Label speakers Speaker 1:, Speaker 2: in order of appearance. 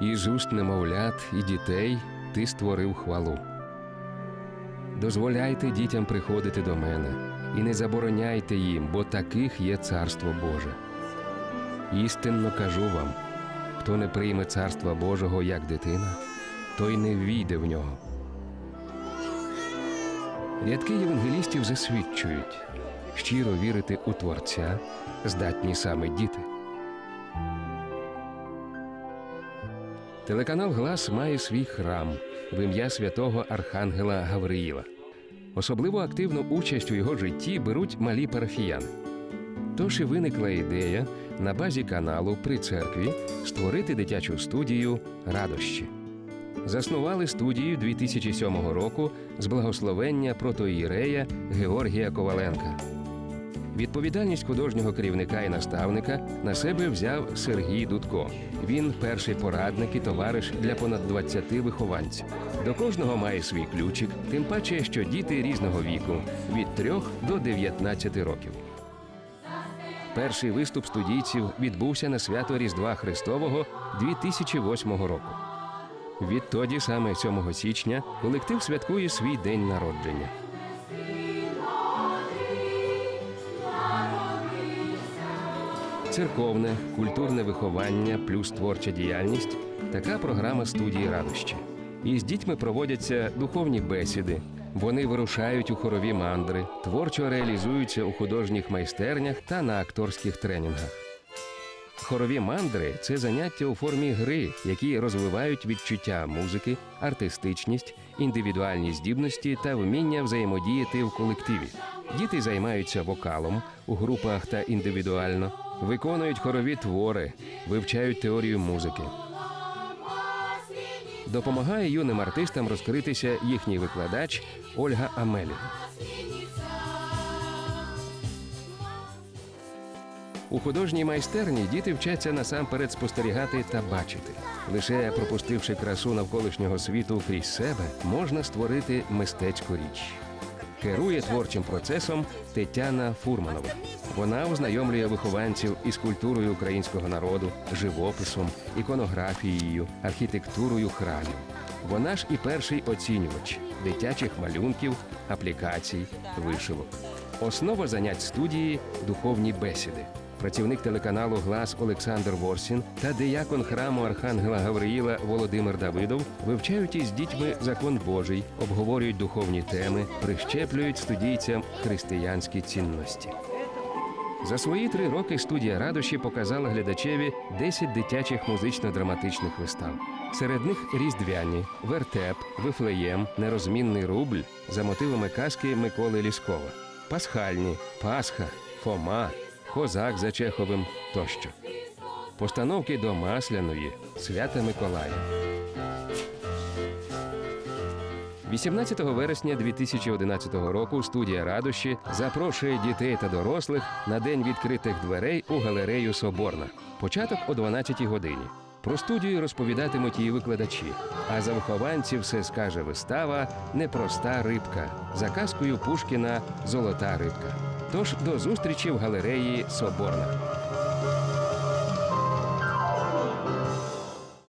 Speaker 1: І з уст немовлят і дітей ти створив хвалу. Дозволяйте дітям приходити до мене і не забороняйте їм, бо таких є царство Боже. Істинно кажу вам: хто не прийме царства Божого як дитина, той не ввійде в нього. Рядки євангелістів засвідчують, щиро вірити у Творця здатні саме діти. Телеканал Глас має свій храм в ім'я святого Архангела Гавриїла. Особливо активну участь у його житті беруть малі парафіяни. Тож і виникла ідея на базі каналу при церкві створити дитячу студію радощі. Заснували студію 2007 року з благословення протоїрея Георгія Коваленка. Відповідальність художнього керівника і наставника на себе взяв Сергій Дудко. Він перший порадник і товариш для понад 20 вихованців. До кожного має свій ключик, тим паче, що діти різного віку від 3 до 19 років. Перший виступ студійців відбувся на свято Різдва Христового 2008 року. Відтоді, саме 7 січня, колектив святкує свій день народження. Церковне, культурне виховання плюс творча діяльність така програма студії радощі. І з дітьми проводяться духовні бесіди. Вони вирушають у хорові мандри, творчо реалізуються у художніх майстернях та на акторських тренінгах. Хорові мандри це заняття у формі гри, які розвивають відчуття музики, артистичність, індивідуальні здібності та вміння взаємодіяти в колективі. Діти займаються вокалом у групах та індивідуально, виконують хорові твори, вивчають теорію музики. Допомагає юним артистам розкритися їхній викладач Ольга Амеліна. У художній майстерні діти вчаться насамперед спостерігати та бачити. Лише пропустивши красу навколишнього світу крізь себе, можна створити мистецьку річ. Керує творчим процесом Тетяна Фурманова. Вона ознайомлює вихованців із культурою українського народу, живописом, іконографією, архітектурою храмів. Вона ж і перший оцінювач дитячих малюнків, аплікацій, вишивок. Основа занять студії духовні бесіди. Працівник телеканалу Глас Олександр Ворсін та диякон храму Архангела Гавриїла Володимир Давидов вивчають із дітьми закон Божий, обговорюють духовні теми, прищеплюють студійцям християнські цінності. За свої три роки студія радощі показала глядачеві 10 дитячих музично-драматичних вистав. Серед них різдвяні, вертеп, вифлеєм, нерозмінний рубль за мотивами казки Миколи Ліскова, пасхальні, Пасха, Фома, Козак за Чеховим тощо. Постановки до Масляної, Свята Миколая. 18 вересня 2011 року студія радощі запрошує дітей та дорослих на день відкритих дверей у галерею Соборна. Початок о 12 годині. Про студію розповідатимуть її викладачі. А за вихованці все скаже вистава Непроста рибка за казкою Пушкіна Золота рибка. Тож до зустрічі в галереї Соборна.